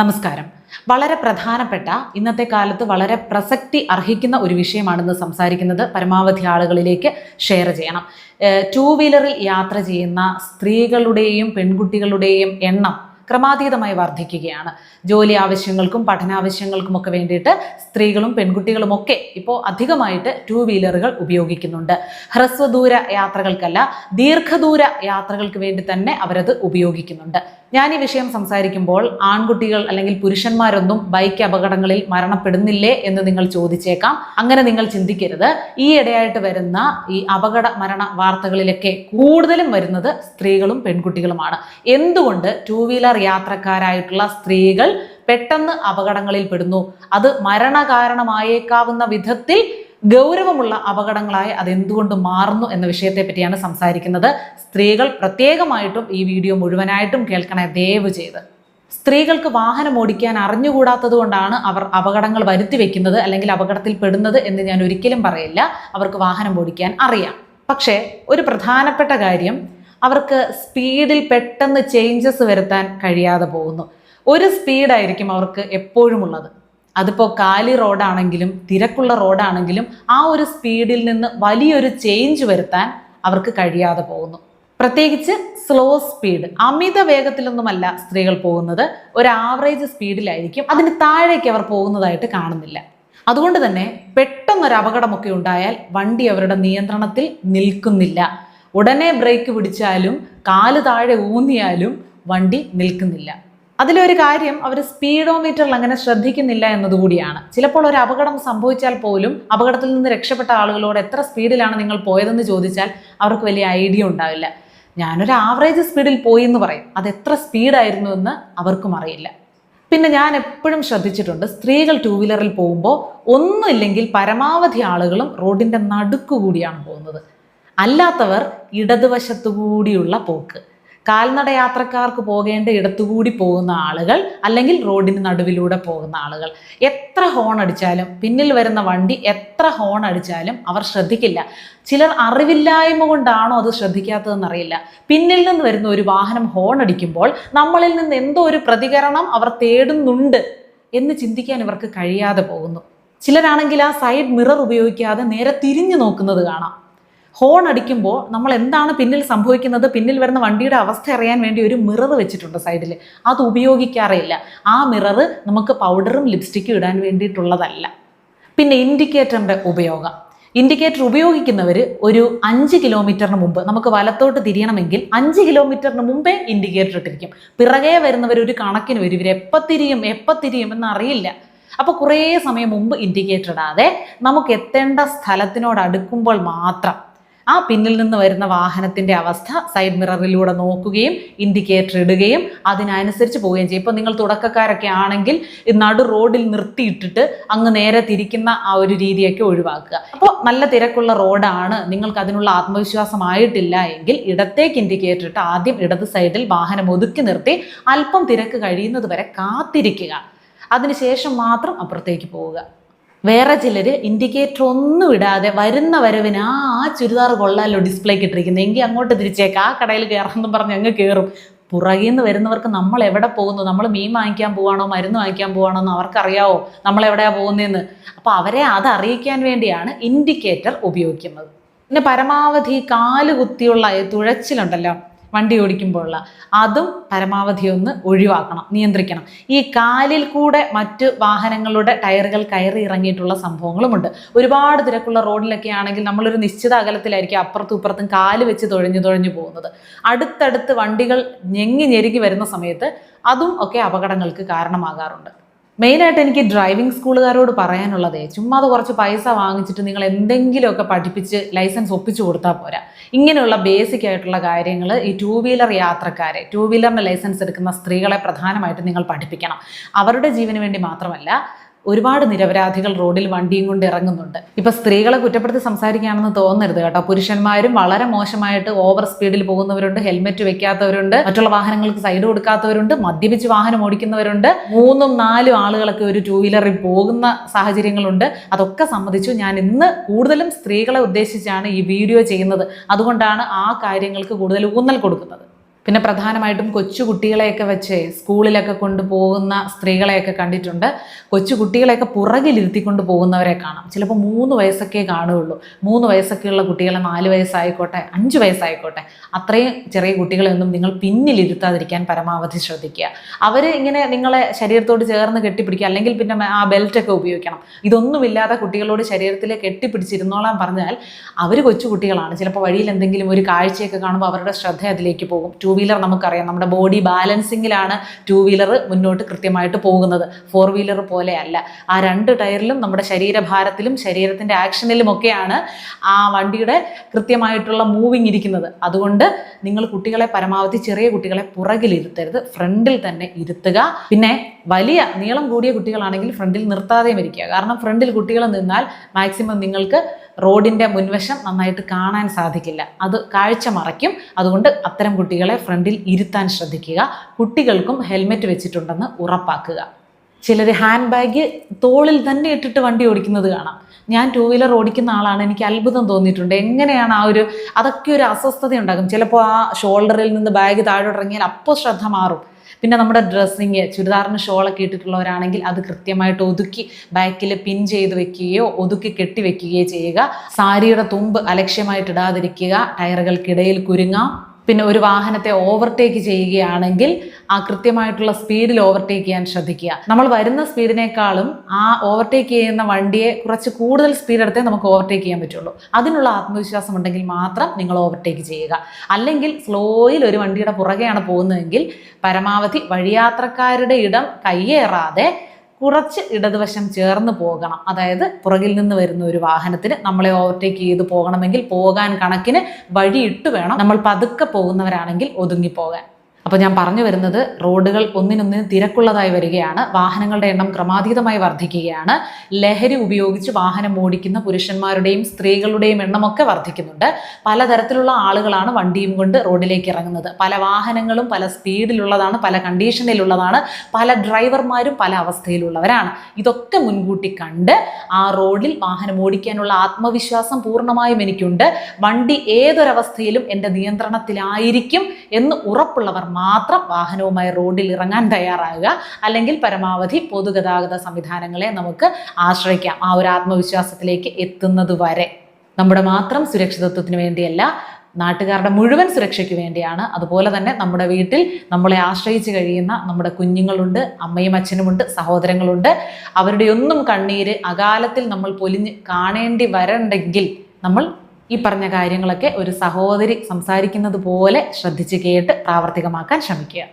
നമസ്കാരം. വളരെ പ്രധാനപ്പെട്ട ഇന്നത്തെ കാലത്ത് വളരെ പ്രസക്തി അർഹിക്കുന്ന ഒരു വിഷയമാണെന്ന് സംസാരിക്കുന്നത്. പരമാവധി ആളുകളിലേക്ക് ഷെയർ ചെയ്യണം. ടൂ വീലറിൽ യാത്ര ചെയ്യുന്ന സ്ത്രീകളുടെയും പെൺകുട്ടികളുടെയും എണ്ണം ക്രമാതീതമായി വർദ്ധിക്കുകയാണ്. ജോലി ആവശ്യങ്ങൾക്കും പഠനാവശ്യങ്ങൾക്കും ഒക്കെ വേണ്ടിയിട്ട് സ്ത്രീകളും പെൺകുട്ടികളും ഒക്കെ ഇപ്പോൾ അധികമായിട്ട് ടൂ വീലറുകൾ ഉപയോഗിക്കുന്നുണ്ട്. ഹ്രസ്വദൂര യാത്രകൾക്കല്ല ദീർഘദൂര യാത്രകൾക്ക് വേണ്ടി തന്നെ അവരത് ഉപയോഗിക്കുന്നുണ്ട്. ഞാൻ ഈ വിഷയം സംസാരിക്കുമ്പോൾ ആൺകുട്ടികൾ അല്ലെങ്കിൽ പുരുഷന്മാരൊന്നും ബൈക്ക് അപകടങ്ങളിൽ മരണപ്പെടുന്നില്ലേ എന്ന് നിങ്ങൾ ചോദിച്ചേക്കാം. അങ്ങനെ നിങ്ങൾ ചിന്തിക്കരുത്. ഈ ഇടയായിട്ട് വരുന്ന ഈ അപകട മരണ വാർത്തകളിലൊക്കെ കൂടുതലും വരുന്നത് സ്ത്രീകളും പെൺകുട്ടികളുമാണ്. എന്തുകൊണ്ട് ടൂ വീലർ യാത്രക്കാരായിട്ടുള്ള സ്ത്രീകൾ പെട്ടെന്ന് അപകടങ്ങളിൽ പെടുന്നു. അത് മരണകാരണമായേക്കാവുന്ന വിധത്തിൽ ഗൗരവമുള്ള അപകടങ്ങളായി അതെന്തുകൊണ്ട് മാറുന്നു എന്ന വിഷയത്തെ പറ്റിയാണ് സംസാരിക്കുന്നത്. സ്ത്രീകൾ പ്രത്യേകമായിട്ടും ഈ വീഡിയോ മുഴുവനായിട്ടും കേൾക്കണേ ദയവ് ചെയ്ത്. സ്ത്രീകൾക്ക് വാഹനം ഓടിക്കാൻ അറിഞ്ഞുകൂടാത്തത് കൊണ്ടാണ് അവർ അപകടങ്ങൾ വരുത്തി വെക്കുന്നത് അല്ലെങ്കിൽ അപകടത്തിൽ പെടുന്നത് എന്ന് ഞാൻ ഒരിക്കലും പറയില്ല. അവർക്ക് വാഹനം ഓടിക്കാൻ അറിയാം. പക്ഷേ ഒരു പ്രധാനപ്പെട്ട കാര്യം അവർക്ക് സ്പീഡിൽ പെട്ടെന്ന് ചേഞ്ചസ് വരുത്താൻ കഴിയാതെ പോകുന്നു. ഒരു സ്പീഡായിരിക്കും അവർക്ക് എപ്പോഴും ഉള്ളത്. അതിപ്പോൾ കാലി റോഡാണെങ്കിലും തിരക്കുള്ള റോഡാണെങ്കിലും ആ ഒരു സ്പീഡിൽ നിന്ന് വലിയൊരു ചേഞ്ച് വരുത്താൻ അവർക്ക് കഴിയാതെ പോകുന്നു. പ്രത്യേകിച്ച് സ്ലോ സ്പീഡ് അമിത വേഗത്തിലൊന്നുമല്ല സ്ത്രീകൾ പോകുന്നത്. ഒരു ആവറേജ് സ്പീഡിലായിരിക്കും അതിന് താഴേക്ക് അവർ പോകുന്നതായിട്ട് കാണുന്നില്ല. അതുകൊണ്ട് തന്നെ പെട്ടെന്നൊരു അപകടമൊക്കെ ഉണ്ടായാൽ വണ്ടി അവരുടെ നിയന്ത്രണത്തിൽ നിൽക്കുന്നില്ല. ഉടനെ ബ്രേക്ക് പിടിച്ചാലും കാൽ താഴെ ഊന്നിയാലും വണ്ടി നിൽക്കുന്നില്ല. അതിലൊരു കാര്യം അവർ സ്പീഡോമീറ്ററിൽ അങ്ങനെ ശ്രദ്ധിക്കുന്നില്ല എന്നതുകൂടിയാണ് ചിലപ്പോൾ ഒരു അപകടം സംഭവിച്ചാൽ പോലും അപകടത്തിൽ നിന്ന് രക്ഷപ്പെട്ട ആളുകളോട് എത്ര സ്പീഡിലാണ് നിങ്ങൾ പോയതെന്ന് ചോദിച്ചാൽ അവർക്ക് വലിയ ഐഡിയ ഉണ്ടാവില്ല. ഞാനൊരു ആവറേജ് സ്പീഡിൽ പോയി എന്ന് പറയും. അത് എത്ര സ്പീഡായിരുന്നു എന്ന് അവർക്കും അറിയില്ല. പിന്നെ ഞാൻ എപ്പോഴും ശ്രദ്ധിച്ചിട്ടുണ്ട് സ്ത്രീകൾ ടൂ വീലറിൽ പോകുമ്പോൾ ഒന്നുമില്ലെങ്കിൽ പരമാവധി ആളുകളും റോഡിന്റെ നടുക്കു കൂടിയാണ് പോകുന്നത്. അല്ലാത്തവർ ഇടതുവശത്തുകൂടിയുള്ള പോക്ക്. കാൽനട യാത്രക്കാർക്ക് പോകേണ്ട ഇടത്തുകൂടി പോകുന്ന ആളുകൾ അല്ലെങ്കിൽ റോഡിന് നടുവിലൂടെ പോകുന്ന ആളുകൾ. എത്ര ഹോൺ അടിച്ചാലും പിന്നിൽ വരുന്ന വണ്ടി എത്ര ഹോൺ അടിച്ചാലും അവർ ശ്രദ്ധിക്കില്ല. ചിലർ അറിവില്ലായ്മ കൊണ്ടാണോ അത് ശ്രദ്ധിക്കാത്തതെന്നറിയില്ല. പിന്നിൽ നിന്ന് വരുന്ന ഒരു വാഹനം ഹോൺ അടിക്കുമ്പോൾ നമ്മളിൽ നിന്ന് എന്തോ ഒരു പ്രതികരണം അവർ തേടുന്നുണ്ട് എന്ന് ചിന്തിക്കാൻ ഇവർക്ക് കഴിയാതെ പോകുന്നു. ചിലരാണെങ്കിൽ ആ സൈഡ് മിറർ ഉപയോഗിക്കാതെ നേരെ തിരിഞ്ഞു നോക്കുന്നത് കാണാം. ഹോൺ അടിക്കുമ്പോൾ നമ്മൾ എന്താണ് പിന്നിൽ സംഭവിക്കുന്നത്? പിന്നിൽ വരുന്ന വണ്ടിയുടെ അവസ്ഥ അറിയാൻ വേണ്ടി ഒരു മിറർ വെച്ചിട്ടുണ്ട് സൈഡിൽ അത് ഉപയോഗിക്കാറേയില്ല. ആ മിറർ നമുക്ക് പൗഡറും ലിപ്സ്റ്റിക്കും ഇടാൻ വേണ്ടിയിട്ടുള്ളതല്ല. പിന്നെ ഇൻഡിക്കേറ്ററിന്റെ ഉപയോഗം. ഇൻഡിക്കേറ്റർ ഉപയോഗിക്കുന്നവർ ഒരു അഞ്ച് കിലോമീറ്ററിന് മുമ്പ് നമുക്ക് വലത്തോട്ട് തിരിയണമെങ്കിൽ അഞ്ച് കിലോമീറ്ററിന് മുമ്പേ ഇൻഡിക്കേറ്റർ ഇട്ടിരിക്കും. പിറകെ വരുന്നവർ ഒരു കണക്കിന് വരും. ഇവർ എപ്പോൾ തിരിയും എപ്പോൾ തിരിയും എന്നറിയില്ല. അപ്പോൾ കുറേ സമയം മുമ്പ് ഇൻഡിക്കേറ്റർ ഇടാതെ നമുക്ക് എത്തേണ്ട സ്ഥലത്തിനോട് അടുക്കുമ്പോൾ മാത്രം ആ പിന്നിൽ നിന്ന് വരുന്ന വാഹനത്തിന്റെ അവസ്ഥ സൈഡ് മിററിലൂടെ നോക്കുകയും ഇൻഡിക്കേറ്റർ ഇടുകയും അതിനനുസരിച്ച് പോവുകയും ചെയ്യും. ഇപ്പോൾ നിങ്ങൾ തുടക്കക്കാരൊക്കെ ആണെങ്കിൽ നടു റോഡിൽ നിർത്തിയിട്ടിട്ട് അങ്ങ് നേരെ തിരിക്കുന്ന ആ ഒരു രീതിയൊക്കെ ഒഴിവാക്കുക. അപ്പോൾ നല്ല തിരക്കുള്ള റോഡാണ്. നിങ്ങൾക്ക് അതിനുള്ള ആത്മവിശ്വാസമായിട്ടില്ല എങ്കിൽ ഇടത്തേക്ക് ഇൻഡിക്കേറ്റർ ഇട്ട് ആദ്യം ഇടത് സൈഡിൽ വാഹനം ഒതുക്കി നിർത്തി അല്പം തിരക്ക് കഴിയുന്നത് വരെ കാത്തിരിക്കുക. അതിനുശേഷം മാത്രം അപ്പുറത്തേക്ക് പോവുക. വേറെ ചിലർ ഇൻഡിക്കേറ്റർ ഒന്നും ഇടാതെ വരുന്ന വരവിന് ആ ആ ചുരിദാർ കൊള്ളാലോ ഡിസ്പ്ലേക്ക് ഇട്ടിരിക്കുന്നത് എങ്കിൽ അങ്ങോട്ട് തിരിച്ചേക്ക് ആ കടയിൽ കയറണമെന്നും പറഞ്ഞ് അങ്ങ് കയറും പുറകിൽ നിന്ന് വരുന്നവർക്ക് നമ്മൾ എവിടെ പോകുന്നു? നമ്മൾ മീൻ വാങ്ങിക്കാൻ പോവാണോ? മരുന്ന് വാങ്ങിക്കാൻ പോവാണോ എന്ന് അവർക്കറിയാവോ? നമ്മൾ എവിടെയാണ് പോകുന്നതെന്ന് അപ്പോൾ അവരെ അത് അറിയിക്കാൻ വേണ്ടിയാണ് ഇൻഡിക്കേറ്റർ ഉപയോഗിക്കുന്നത്. പിന്നെ പരമാവധി കാൽ കുത്തിയുള്ള തുഴച്ചിലുണ്ടല്ലോ. വണ്ടി ഓടിക്കുമ്പോഴുള്ള. അതും പരമാവധി ഒന്ന് ഒഴിവാക്കണം നിയന്ത്രിക്കണം. ഈ കാലിൽ കൂടെ മറ്റ് വാഹനങ്ങളുടെ ടയറുകൾ കയറി ഇറങ്ങിയിട്ടുള്ള സംഭവങ്ങളുമുണ്ട്. ഒരുപാട് തിരക്കുള്ള റോഡിലൊക്കെ ആണെങ്കിൽ നമ്മളൊരു നിശ്ചിത അകലത്തിലായിരിക്കും അപ്പുറത്തും ഇപ്പുറത്തും കാൽ വെച്ച് തുഴഞ്ഞു തുഴഞ്ഞു പോകുന്നത്. അടുത്തടുത്ത് വണ്ടികൾ ഞെങ്ങി ഞെരുങ്ങി വരുന്ന സമയത്ത് അതും ഒക്കെ അപകടങ്ങൾക്ക് കാരണമാകാറുണ്ട്. മെയിനായിട്ട് എനിക്ക് ഡ്രൈവിംഗ് സ്കൂളുകാരോട് പറയാനുള്ളതേ ചുമ്മാ കുറച്ച് പൈസ വാങ്ങിച്ചിട്ട് നിങ്ങൾ എന്തെങ്കിലുമൊക്കെ പഠിപ്പിച്ച് ലൈസൻസ് ഒപ്പിച്ചു കൊടുത്താൽ പോരാ. ഇങ്ങനെയുള്ള ബേസിക് ആയിട്ടുള്ള കാര്യങ്ങൾ ഈ ടൂ വീലർ യാത്രക്കാരെ ടൂ വീലറിന്റെ ലൈസൻസ് എടുക്കുന്ന സ്ത്രീകളെ പ്രധാനമായിട്ട് നിങ്ങൾ പഠിപ്പിക്കണം. അവരുടെ ജീവന് വേണ്ടി മാത്രമല്ല ഒരുപാട് നിരപരാധികൾ റോഡിൽ വണ്ടിയും കൊണ്ട് ഇറങ്ങുന്നുണ്ട്. ഇപ്പൊ സ്ത്രീകളെ കുറ്റപ്പെടുത്തി സംസാരിക്കുകയാണെന്ന് തോന്നരുത് കേട്ടോ. പുരുഷന്മാരും വളരെ മോശമായിട്ട് ഓവർ സ്പീഡിൽ പോകുന്നവരുണ്ട് ഹെൽമെറ്റ് വെക്കാത്തവരുണ്ട് മറ്റുള്ള വാഹനങ്ങൾക്ക് സൈഡ് കൊടുക്കാത്തവരുണ്ട് മദ്യപിച്ച് വാഹനം ഓടിക്കുന്നവരുണ്ട്. മൂന്നും നാലും ആളുകളൊക്കെ ഒരു ടൂ വീലറിൽ പോകുന്ന സാഹചര്യങ്ങളുണ്ട്. അതൊക്കെ സംബന്ധിച്ചു ഞാൻ ഇന്ന് കൂടുതലും സ്ത്രീകളെ ഉദ്ദേശിച്ചാണ് ഈ വീഡിയോ ചെയ്യുന്നത്. അതുകൊണ്ടാണ് ആ കാര്യങ്ങൾക്ക് കൂടുതൽ ഊന്നൽ കൊടുക്കുന്നത്. പിന്നെ പ്രധാനമായിട്ടും കൊച്ചു കുട്ടികളെയൊക്കെ വെച്ച് സ്കൂളിലൊക്കെ കൊണ്ടുപോകുന്ന സ്ത്രീകളെയൊക്കെ കണ്ടിട്ടുണ്ട്. കൊച്ചു കുട്ടികളെയൊക്കെ പുറകിലിരുത്തിക്കൊണ്ട് പോകുന്നവരെ കാണാം. ചിലപ്പോൾ മൂന്ന് വയസ്സൊക്കെ കാണുകയുള്ളൂ. മൂന്ന് വയസ്സൊക്കെയുള്ള കുട്ടികളെ നാല് വയസ്സായിക്കോട്ടെ അഞ്ച് വയസ്സായിക്കോട്ടെ അത്രയും ചെറിയ കുട്ടികളെയൊന്നും നിങ്ങൾ പിന്നിലിരുത്താതിരിക്കാൻ പരമാവധി ശ്രദ്ധിക്കുക. അവർ ഇങ്ങനെ നിങ്ങളെ ശരീരത്തോട് ചേർന്ന് കെട്ടിപ്പിടിക്കുക അല്ലെങ്കിൽ പിന്നെ ആ ബെൽറ്റൊക്കെ ഉപയോഗിക്കണം. ഇതൊന്നുമില്ലാതെ കുട്ടികളോട് ശരീരത്തിൽ കെട്ടിപ്പിടിച്ചിരുന്നോളാൻ പറഞ്ഞാൽ അവർ കൊച്ചു കുട്ടികളാണ് ചിലപ്പോൾ വഴിയിൽ എന്തെങ്കിലും ഒരു കാഴ്ചയൊക്കെ കാണുമ്പോൾ അവരുടെ ശ്രദ്ധ അതിലേക്ക് പോകും. ടൂ വീലർ നമുക്കറിയാം. നമ്മുടെ ബോഡി ബാലൻസിങ്ങിലാണ് ടൂ വീലർ മുന്നോട്ട് കൃത്യമായിട്ട് പോകുന്നത്. ഫോർ വീലർ പോലെയല്ല ആ രണ്ട് ടയറിലും നമ്മുടെ ശരീരഭാരത്തിലും ശരീരത്തിന്റെ ആക്ഷനിലുമൊക്കെയാണ് ആ വണ്ടിയുടെ കൃത്യമായിട്ടുള്ള മൂവിങ് ഇരിക്കുന്നത്. അതുകൊണ്ട് നിങ്ങൾ കുട്ടികളെ പരമാവധി ചെറിയ കുട്ടികളെ പുറകിലിരുത്തരുത്. ഫ്രണ്ടിൽ തന്നെ ഇരുത്തുക. പിന്നെ വലിയ നീളം കൂടിയ കുട്ടികളാണെങ്കിൽ ഫ്രണ്ടിൽ നിർത്താതെയും ഇരിക്കുക. കാരണം ഫ്രണ്ടിൽ കുട്ടികൾ നിന്നാൽ മാക്സിമം നിങ്ങൾക്ക് റോഡിന്റെ മുൻവശം നന്നായിട്ട് കാണാൻ സാധിക്കില്ല. അത് കാഴ്ച മറയ്ക്കും. അതുകൊണ്ട് അത്തരം കുട്ടികളെ ഫ്രണ്ടിൽ ഇരുത്താൻ ശ്രദ്ധിക്കുക. കുട്ടികൾക്കും ഹെൽമെറ്റ് വെച്ചിട്ടുണ്ടെന്ന് ഉറപ്പാക്കുക. ചിലർ ഹാൻഡ് ബാഗ് തോളിൽ തന്നെ ഇട്ടിട്ട് വണ്ടി ഓടിക്കുന്നത് കാണാം. ഞാൻ ടൂ വീലർ ഓടിക്കുന്ന ആളാണ്. എനിക്ക് അത്ഭുതം തോന്നിയിട്ടുണ്ട്. എങ്ങനെയാണ് ആ ഒരു അതൊക്കെ ഒരു അസ്വസ്ഥത ഉണ്ടാകും ചിലപ്പോൾ ആ ഷോൾഡറിൽ നിന്ന് ബാഗ് താഴെ ഇറങ്ങിയാൽ അപ്പോൾ ശ്രദ്ധ മാറും. പിന്നെ നമ്മുടെ ഡ്രസ്സിങ് ചുരിദാറിന് ഷോളൊക്കെ ഇട്ടിട്ടുള്ളവരാണെങ്കിൽ അത് കൃത്യമായിട്ട് ഒതുക്കി ബാക്കിൽ പിൻ ചെയ്ത് വെക്കുകയോ ഒതുക്കി കെട്ടി വെക്കുകയോ ചെയ്യുക. സാരിയുടെ തുമ്പ് അലക്ഷ്യമായിട്ട് ഇടാതിരിക്കുക. ടയറുകൾക്കിടയിൽ കുരുങ്ങാം. പിന്നെ ഒരു വാഹനത്തെ ഓവർടേക്ക് ചെയ്യുകയാണെങ്കിൽ ആ കൃത്യമായിട്ടുള്ള സ്പീഡിൽ ഓവർടേക്ക് ചെയ്യാൻ ശ്രദ്ധിക്കുക. നമ്മൾ വരുന്ന സ്പീഡിനേക്കാളും ആ ഓവർടേക്ക് ചെയ്യുന്ന വണ്ടിയെ കുറച്ച് കൂടുതൽ സ്പീഡ് എടുത്തേ നമുക്ക് ഓവർടേക്ക് ചെയ്യാൻ പറ്റുള്ളൂ. അതിനുള്ള ആത്മവിശ്വാസം ഉണ്ടെങ്കിൽ മാത്രം നിങ്ങൾ ഓവർടേക്ക് ചെയ്യുക. അല്ലെങ്കിൽ സ്ലോയിൽ ഒരു വണ്ടിയുടെ പുറകെയാണ് പോകുന്നതെങ്കിൽ പരമാവധി വഴിയാത്രക്കാരുടെ ഇടം കയ്യേറാതെ കുറച്ച് ഇടതുവശം ചേർന്ന് പോകണം. അതായത് പുറകിൽ നിന്ന് വരുന്ന ഒരു വാഹനത്തിന് നമ്മളെ ഓവർടേക്ക് ചെയ്ത് പോകണമെങ്കിൽ പോകാൻ കണക്കിന് വഴിയിട്ട് വേണം. നമ്മൾ പതുക്കെ പോകുന്നവരാണെങ്കിൽ ഒതുങ്ങി ഒതുങ്ങിപ്പോകാൻ അപ്പോൾ ഞാൻ പറഞ്ഞു വരുന്നത് റോഡുകൾ ഒന്നിനൊന്നിന് തിരക്കുള്ളതായി വരികയാണ്. വാഹനങ്ങളുടെ എണ്ണം ക്രമാതീതമായി വർദ്ധിക്കുകയാണ്. ലഹരി ഉപയോഗിച്ച് വാഹനം ഓടിക്കുന്ന പുരുഷന്മാരുടെയും സ്ത്രീകളുടെയും എണ്ണമൊക്കെ വർദ്ധിക്കുന്നുണ്ട്. പലതരത്തിലുള്ള ആളുകളാണ് വണ്ടിയും കൊണ്ട് റോഡിലേക്ക് ഇറങ്ങുന്നത്. പല വാഹനങ്ങളും പല സ്പീഡിലുള്ളതാണ് പല കണ്ടീഷനിലുള്ളതാണ് പല ഡ്രൈവർമാരും പല അവസ്ഥയിലുള്ളവരാണ്. ഇതൊക്കെ മുൻകൂട്ടി കണ്ട് ആ റോഡിൽ വാഹനം ഓടിക്കാനുള്ള ആത്മവിശ്വാസം പൂർണമായും എനിക്കുണ്ട്. വണ്ടി ഏതൊരവസ്ഥയിലും എന്റെ നിയന്ത്രണത്തിലായിരിക്കും എന്ന് ഉറപ്പുള്ളവർ മാത്രം വാഹനവുമായി റോഡിൽ ഇറങ്ങാൻ തയ്യാറാകുക അല്ലെങ്കിൽ പരമാവധി പൊതുഗതാഗത സംവിധാനങ്ങളെ നമുക്ക് ആശ്രയിക്കാം ആ ഒരു ആത്മവിശ്വാസത്തിലേക്ക് എത്തുന്നത് വരെ. നമ്മുടെ മാത്രം സുരക്ഷിതത്വത്തിന് വേണ്ടിയല്ല നാട്ടുകാരുടെ മുഴുവൻ സുരക്ഷയ്ക്ക് വേണ്ടിയാണ്. അതുപോലെ തന്നെ നമ്മുടെ വീട്ടിൽ നമ്മളെ ആശ്രയിച്ച് കഴിയുന്ന നമ്മുടെ കുഞ്ഞുങ്ങളുണ്ട് അമ്മയും അച്ഛനുമുണ്ട് സഹോദരങ്ങളുണ്ട്. അവരുടെ ഒന്നും കണ്ണീര് അകാലത്തിൽ നമ്മൾ പൊലിഞ്ഞ് കാണേണ്ടി വരണ്ടെങ്കിൽ നമ്മൾ ഈ പറഞ്ഞ കാര്യങ്ങളൊക്കെ ഒരു സഹോദരി സംസാരിക്കുന്നത് പോലെ ശ്രദ്ധിച്ച് കേട്ട് പ്രാവർത്തികമാക്കാൻ ശ്രമിക്കുക.